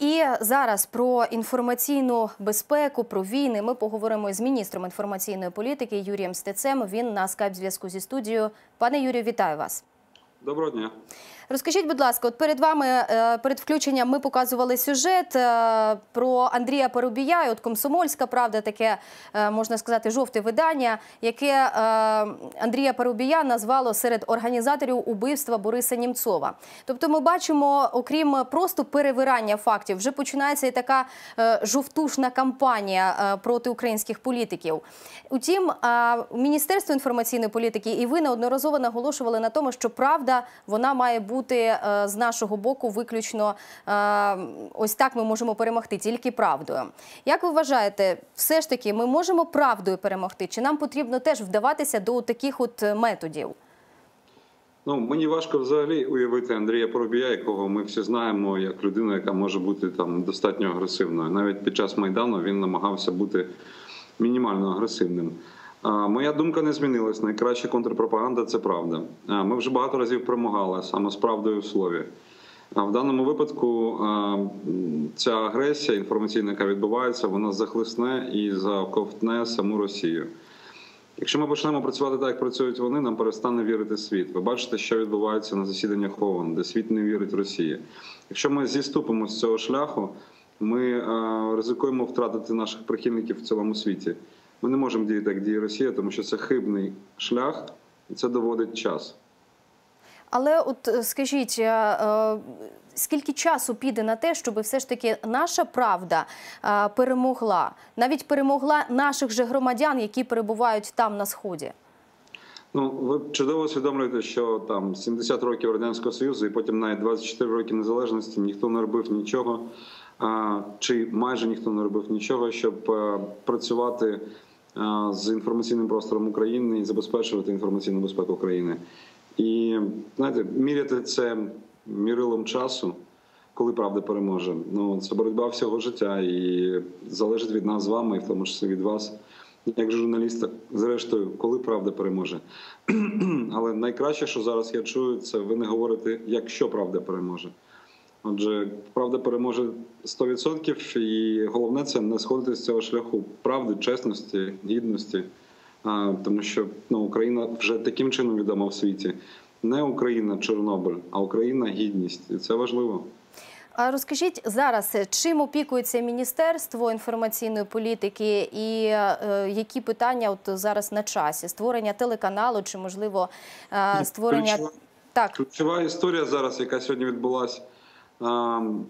І зараз про інформаційну безпеку, про війни ми поговоримо з міністром інформаційної політики Юрієм Стецем. Він на скайп зв'язку зі студією. Пане Юрію, вітаю вас. Доброго дня. Розкажіть, будь ласка, от перед вами е, перед включенням ми показували сюжет е, про Андрія Парубія. От Комсомольська правда, таке е, можна сказати, жовте видання, яке Андрія Парубія назвало серед організаторів убивства Бориса Німцова. Тобто, ми бачимо, окрім просто перевирання фактів, вже починається і така жовтушна кампанія проти українських політиків. Утім, Міністерство інформаційної політики і ви неодноразово наголошували на тому, що правда вона має бути бути е, з нашого боку виключно е, ось так ми можемо перемогти, тільки правдою. Як ви вважаєте, все ж таки ми можемо правдою перемогти? Чи нам потрібно теж вдаватися до таких от методів? Ну мені важко взагалі уявити Андрія Поробія, якого ми всі знаємо, як людину, яка може бути там достатньо агресивною. Навіть під час майдану він намагався бути мінімально агресивним. Моя думка не змінилась. Найкраща контрпропаганда це правда. Ми вже багато разів перемагали саме з правдою в слові. А В даному випадку ця агресія інформаційна, яка відбувається, вона захлисне і заковтне саму Росію. Якщо ми почнемо працювати так, як працюють вони, нам перестане вірити світ. Ви бачите, що відбувається на засіданнях ООН, де світ не вірить Росії. Якщо ми зіступимо з цього шляху, ми ризикуємо втратити наших прихильників в цілому світі. Ми не можемо діяти, як діє Росія, тому що це хибний шлях, і це доводить час. Але от е, скажіть, е, е, скільки часу піде на те, щоб все ж таки наша правда перемогла, навіть перемогла наших же громадян, які перебувають там на сході? Ну, ви чудово усвідомлюєте, що там 70 років радянського союзу, і потім навіть 24 роки незалежності ніхто не робив нічого, чи майже ніхто не робив нічого, щоб працювати з інформаційним простором України і забезпечувати інформаційну безпеку України. І знаєте, міряти це мірилом часу, коли правда переможе. Ну це боротьба всього життя і залежить від нас з вами, і в тому числі від вас, як журналіста. Зрештою, коли правда переможе. Але найкраще, що зараз я чую, це ви не говорите, якщо правда переможе. Отже, правда переможе 100%, і головне це не сходити з цього шляху правди, чесності, гідності, тому що ну, Україна вже таким чином відома в світі. Не Україна, Чорнобиль, а Україна гідність, і це важливо. А розкажіть зараз, чим опікується міністерство інформаційної політики, і е, які питання от зараз на часі створення телеканалу, чи можливо е, створення ключова, так ключова історія зараз, яка сьогодні відбулася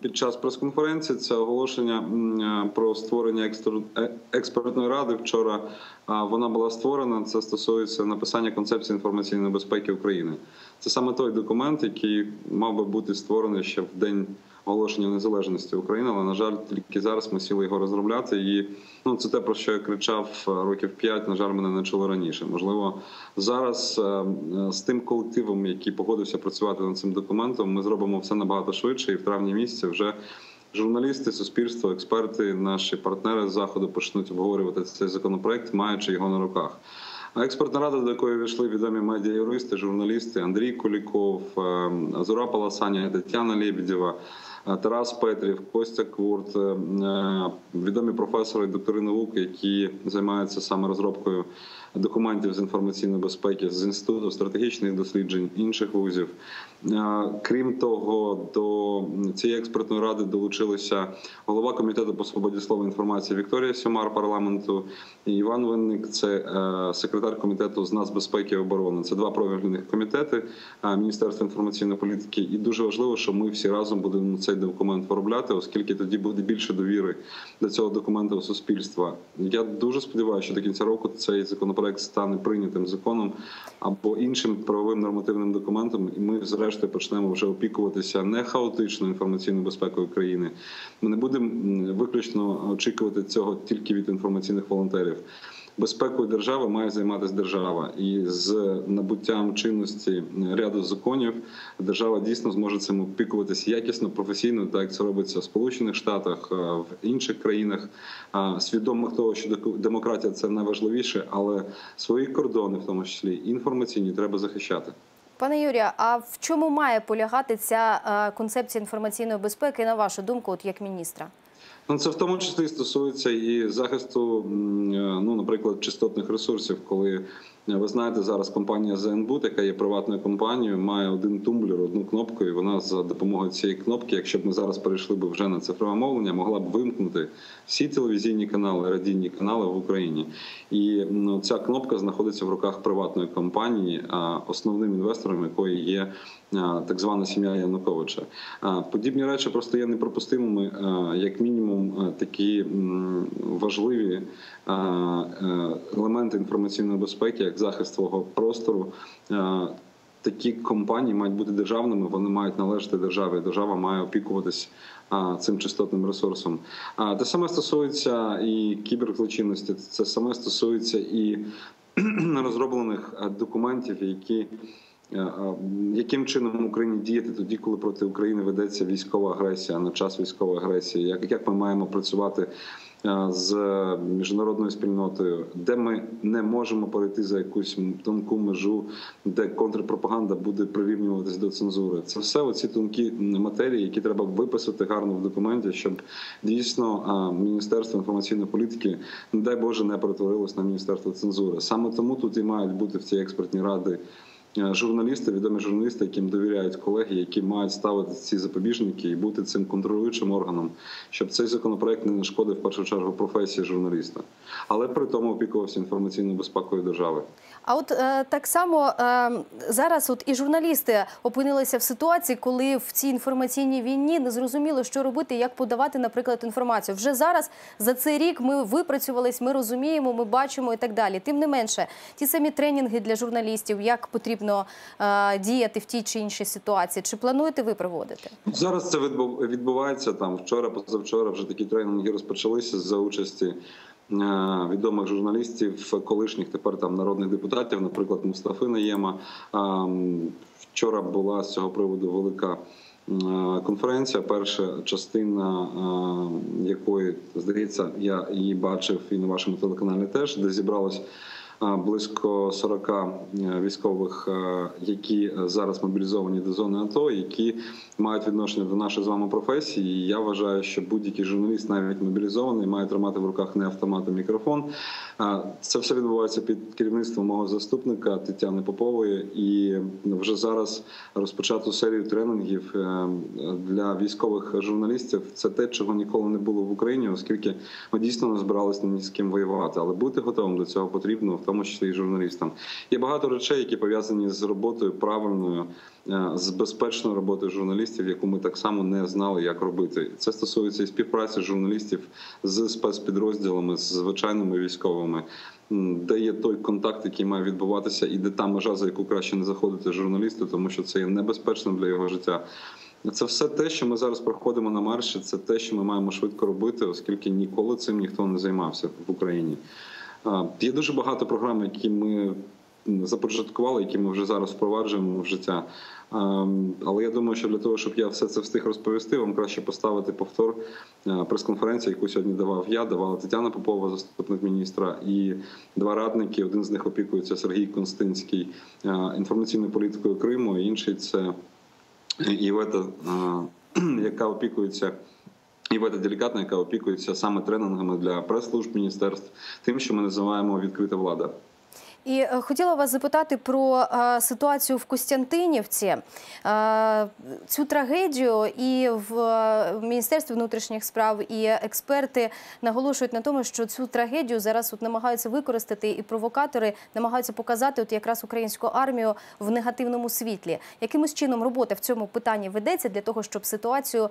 під час прес-конференції. Це оголошення про створення е, експертної ради. Вчора вона була створена. Це стосується написання концепції інформаційної безпеки України. Це саме той документ, який мав би бути створений ще в день оголошення незалежності України. Але на жаль, тільки зараз ми сіли його розробляти. І ну це те про що я кричав е, років п'ять. На жаль, мене не чуло раніше. Можливо, зараз е, е, з тим колективом, який погодився працювати над цим документом, ми зробимо все набагато швидше, і в травні місяці вже. Журналісти, суспільство, експерти, наші партнери з заходу почнуть обговорювати цей законопроект, маючи його на руках. А експертна рада, до якої війшли відомі медіа-юристи, журналісти Андрій Куліков, Зора Паласаня, Тетяна Лебедєва, Е, Тарас Петрів, Костя Курт, е, е, відомі професори, доктори наук, які займаються саме розробкою документів з інформаційної безпеки з інституту стратегічних досліджень інших вузів. Крім того, до цієї експертної ради долучилися голова комітету по свободі слова інформації Вікторія Сюмар парламенту і Іван Винник, це секретар комітету з нацбезпеки і оборони. Це два профільних комітети Міністерства інформаційної політики. І дуже важливо, що ми всі разом будемо цей документ виробляти, оскільки тоді буде більше довіри до цього документу у суспільства. Я дуже сподіваюся, що до кінця року цей законопроект стане прийнятим законом або іншим правовим нормативним документом, і ми, зрештою, почнемо вже опікуватися не хаотичною інформаційною безпекою країни. Ми не будемо виключно очікувати цього тільки від інформаційних волонтерів безпекою держави має займатися держава, і з набуттям чинності ряду законів держава дійсно зможе цим опікуватися якісно, професійно, так як це робиться в Сполучених Штатах, е, в інших країнах. Свідомих того, що демократія це найважливіше, але свої кордони, в тому числі інформаційні, треба захищати. Пане Юрію, а в чому має полягати ця е, концепція інформаційної безпеки, на вашу думку, от як міністра? Ну, це в тому числі стосується і захисту, е, ну, наприклад, частотних ресурсів, коли ви знаєте, зараз компанія ZNBoot, яка є приватною компанією, має один тумблер, одну кнопку, і вона за допомогою цієї кнопки, якщо б ми зараз перейшли б вже на цифрове мовлення, могла б вимкнути всі телевізійні канали, радійні канали в Україні. І ну, ця кнопка знаходиться в руках приватної компанії, основним інвестором якої є так звана сім'я Януковича. Подібні речі просто є неприпустимими, як мінімум, такі важливі е, елементи інформаційної безпеки, як захист свого простору. Такі компанії мають бути державними, вони мають належати державі. Держава має опікуватись а, цим частотним ресурсом. А те саме стосується і кіберзлочинності, це саме стосується і розроблених документів, які Е, е, яким чином Україні діяти тоді, коли проти України ведеться військова агресія на час військової агресії? Як, як ми маємо працювати е, з міжнародною спільнотою, де ми не можемо перейти за якусь тонку межу, де контрпропаганда буде прирівнюватись до цензури? Це все оці тонкі матерії, які треба виписати гарно в документі, щоб дійсно міністерство інформаційної політики, не дай Боже, не перетворилось на міністерство цензури. Саме тому тут і мають бути в цій експертній ради. Е, журналісти, відомі журналісти, яким довіряють колеги, які мають ставити ці запобіжники і бути цим контролюючим органом, щоб цей законопроект не нашкодив в першу чергу професії журналіста, але при тому опікувався інформаційною безпекою держави. А от е, так само е, зараз, от і журналісти опинилися в ситуації, коли в цій інформаційній війні не зрозуміло, що робити, як подавати, наприклад, інформацію. Вже зараз за цей рік ми випрацювались, ми розуміємо, ми бачимо і так далі. Тим не менше, ті самі тренінги для журналістів, як потрібно е, діяти в тій чи іншій ситуації. Чи плануєте ви проводити? Зараз це відбувається там вчора, позавчора вже такі тренінги розпочалися за участі. Е, відомих журналістів, колишніх тепер там народних депутатів, наприклад, Мустафи Наєма. Вчора була з цього приводу велика е, конференція. Перша частина е, якої здається, я її бачив і на вашому телеканалі теж, де зібралось близько 40 е, військових, е, які зараз мобілізовані до зони АТО, які мають відношення до нашої з вами професії. І Я вважаю, що будь-який журналіст, навіть мобілізований, має тримати в руках не автомат, а мікрофон. Це все відбувається під керівництвом мого заступника Тетяни Попової, і вже зараз розпочато серію тренінгів е, для військових журналістів. Це те, чого ніколи не було в Україні, оскільки ми дійсно не збиралися ні з ким воювати, але бути готовим до цього потрібно тому числі і журналістам. Є багато речей, які пов'язані з роботою правильною, е, з безпечною роботою журналістів, яку ми так само не знали, як робити. Це стосується і співпраці журналістів з спецпідрозділами, з звичайними військовими. Де є той контакт, який має відбуватися, і де та межа, за яку краще не заходити журналісту, тому що це є небезпечно для його життя. Це все те, що ми зараз проходимо на марші. Це те, що ми маємо швидко робити, оскільки ніколи цим ніхто не займався в Україні. Є дуже багато програм, які ми започаткували, які ми вже зараз впроваджуємо в життя. Але я думаю, що для того, щоб я все це встиг розповісти, вам краще поставити повтор прес-конференції, яку сьогодні давав я, давала Тетяна Попова, заступник міністра, і два радники. Один з них опікується Сергій Констинський інформаційною політикою Криму, і інший це Євета, яка опікується. І делікатна, яка опікується саме тренінгами для прес-служб міністерств, тим, що ми називаємо відкрита влада. І е, хотіла вас запитати про е, ситуацію в Костянтинівці, е, цю трагедію, і в міністерстві внутрішніх справ і експерти наголошують на тому, що цю трагедію зараз от намагаються використати, і провокатори намагаються показати от якраз українську армію в негативному світлі. Якимось чином робота в цьому питанні ведеться для того, щоб ситуацію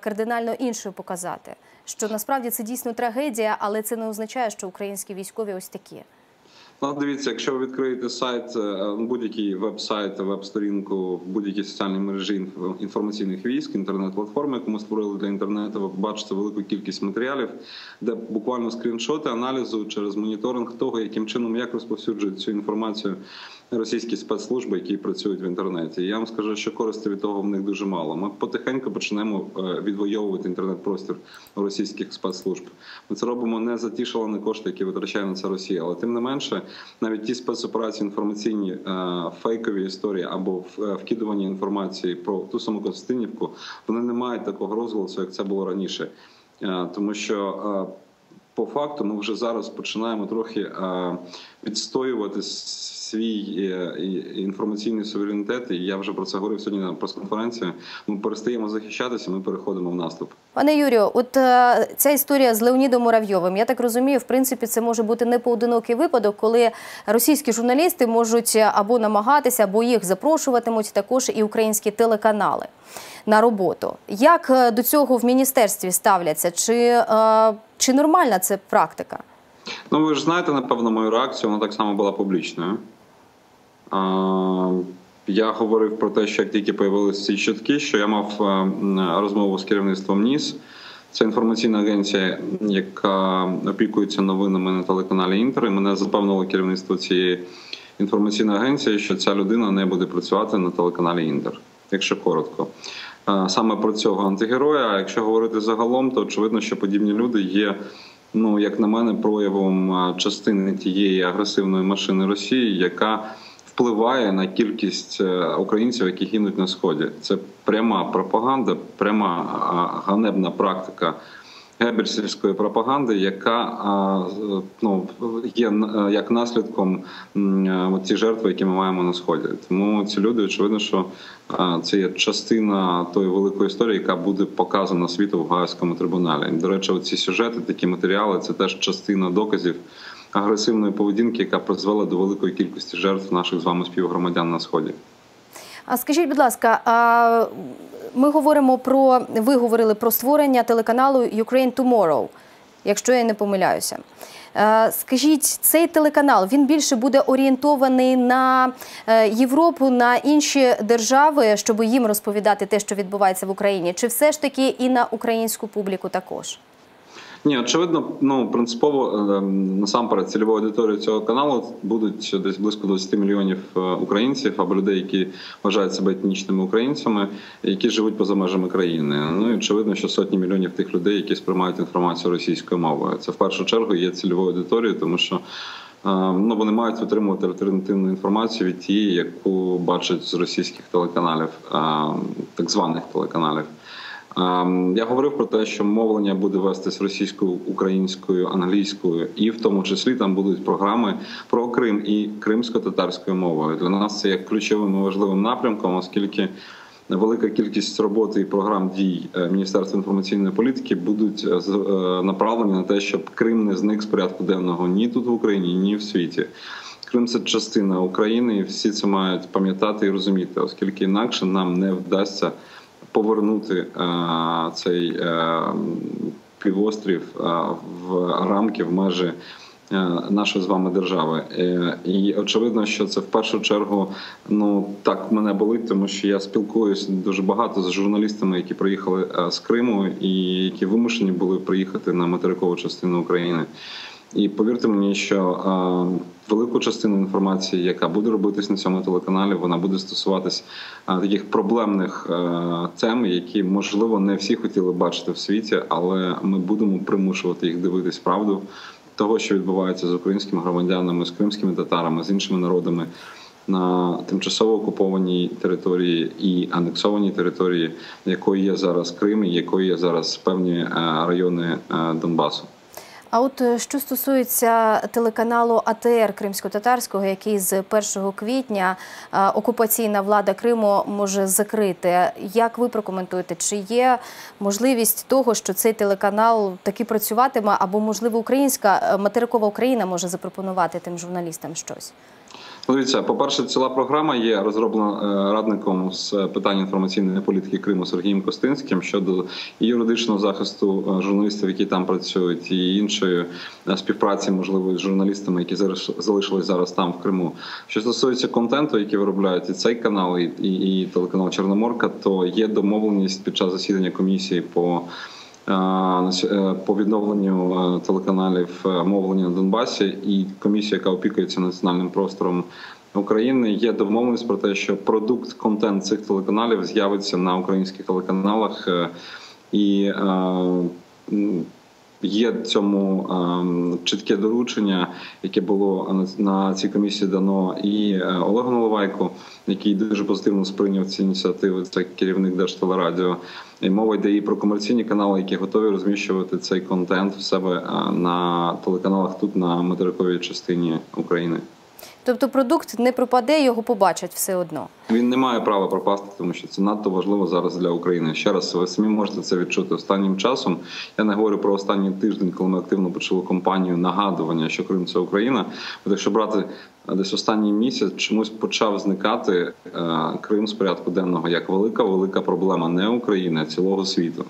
кардинально іншою показати, що насправді це дійсно трагедія, але це не означає, що українські військові ось такі. Ну, дивіться, якщо ви відкриєте сайт, е, будь-який веб-сайт, веб-сторінку, будь-якій соціальній мережі інформаційних військ, інтернет-платформи, яку ми створили для інтернету, ви побачите велику кількість матеріалів, де буквально скріншоти аналізу через моніторинг того, яким чином як розповсюджують цю інформацію російські спецслужби, які працюють в інтернеті. Я вам скажу, що користі від того в них дуже мало. Ми потихеньку почнемо е, відвоювати інтернет-простір російських спецслужб. Ми це робимо не за ті шалені кошти, які витрачає на це Росія, але тим не менше, навіть ті спецоперації інформаційні е, фейкові історії або е, вкидування інформації про ту саму Костянтинівку, вони не мають такого розголосу, як це було раніше, тому що. По факту ми вже зараз починаємо трохи е, відстоювати свій е, інформаційний суверенітет. І я вже про це говорив сьогодні на прес-конференції. Ми перестаємо захищатися, ми переходимо в наступ. Пане Юрію, от е, ця історія з Леонідом Муравйовим, я так розумію, в принципі, це може бути не поодинокий випадок, коли російські журналісти можуть або намагатися, або їх запрошуватимуть також і українські телеканали на роботу. Як е, до цього в міністерстві ставляться? Чи, е, чи нормальна це практика? Ну, ви ж знаєте, напевно, мою реакцію, вона так само була публічною. Я говорив про те, що як тільки появилися ці чутки, що я мав е, розмову з керівництвом НІС. Це інформаційна агенція, яка опікується новинами на телеканалі Інтер. І мене запевнило керівництво цієї інформаційної агенції, що ця людина не буде працювати на телеканалі Інтер, якщо коротко. Е, Саме про цього антигероя. А якщо говорити загалом, то очевидно, що подібні люди є ну як на мене, проявом частини тієї агресивної машини Росії, яка впливає на кількість е, українців, які гинуть на сході. Це пряма пропаганда, пряма ганебна практика. Геббельсівської пропаганди, яка ну є н- як наслідком е, ці жертви, які ми маємо на сході. Тому ці люди очевидно, що це є частина тої великої історії, яка буде показана світу в Гаазькому трибуналі. До речі, ці сюжети, такі матеріали, це теж частина доказів агресивної поведінки, яка призвела до великої кількості жертв наших з вами співгромадян на сході. А скажіть, будь ласка, а ми говоримо про ви говорили про створення телеканалу Ukraine Tomorrow, якщо я не помиляюся. Скажіть, цей телеканал він більше буде орієнтований на е, Європу, на інші держави, щоб їм розповідати те, що відбувається в Україні, чи все ж таки і на українську публіку також? Ні, очевидно, ну принципово е, насамперед цільовою аудиторією цього каналу будуть десь близько 20 мільйонів е, українців або людей, які вважають себе етнічними українцями, які живуть поза межами країни. Ну і очевидно, що сотні мільйонів тих людей, які сприймають інформацію російською мовою. Це в першу чергу є цільовою аудиторією, тому що. е, Ну, вони мають отримувати альтернативну інформацію від тієї, яку бачать з російських телеканалів, е, так званих телеканалів. Ем, Я говорив про те, що мовлення буде вестись російською, українською, англійською, і в тому числі там будуть програми про Крим і кримсько-татарською мовою. Для нас це є ключовим і важливим напрямком, оскільки велика кількість роботи і програм дій е, Міністерства інформаційної політики будуть е, е, направлені на те, щоб Крим не зник з порядку денного ні тут в Україні, ні в світі. Крим це частина України, і всі це мають пам'ятати і розуміти, оскільки інакше нам не вдасться повернути е, цей е, півострів е, в рамки в межі нашої з вами держави. І очевидно, що це в першу чергу ну так мене болить, тому що я спілкуюся дуже багато з журналістами, які приїхали з Криму і які вимушені були приїхати на материкову частину України. І повірте мені, що велику частину інформації, яка буде робитись на цьому телеканалі, вона буде стосуватись е, таких проблемних е, тем, які можливо не всі хотіли бачити в світі, але ми будемо примушувати їх дивитись правду того, що відбувається з українськими громадянами, з кримськими татарами, з іншими народами. На тимчасово окупованій території і анексованій території, якої є зараз Крим, і якої є зараз певні е, райони Донбасу. А от е, що стосується телеканалу АТР Кримсько-Татарського, який з 1 квітня е, окупаційна влада Криму може закрити, як ви прокоментуєте, чи є можливість того, що цей телеканал таки працюватиме, або можливо українська е, материкова Україна може запропонувати тим журналістам щось? Дивіться, по-перше, ціла програма є розроблена е, радником з питань інформаційної політики Криму Сергієм Костинським щодо і юридичного захисту е, журналістів, які там працюють, і іншої е, співпраці, можливо, з журналістами, які залишились зараз там в Криму. Що стосується контенту, який виробляють і цей канал, і, і, і телеканал Чорноморка, то є домовленість під час засідання комісії по. Е, По відновленню е, телеканалів е, мовлення на Донбасі і комісія, яка опікується національним простором України є домовленість про те, що продукт контент цих телеканалів з'явиться на українських телеканалах, і є цьому ем, чітке доручення, яке було на, цій комісії дано і е, Олегу Наливайку, який дуже позитивно сприйняв ці ініціативи. Це керівник Держтелерадіо. І мова йде і про комерційні канали, які готові розміщувати цей контент в себе е, на телеканалах тут на материковій частині України. Тобто продукт не пропаде, його побачать все одно. Він не має права пропасти, тому що це надто важливо зараз для України. Ще раз ви самі можете це відчути останнім часом. Я не говорю про останній тиждень, коли ми активно почали кампанію нагадування, що Крим це Україна. Бо якщо брати е, десь останній місяць, чомусь почав зникати е, Крим з порядку денного як велика велика проблема не України, а цілого світу.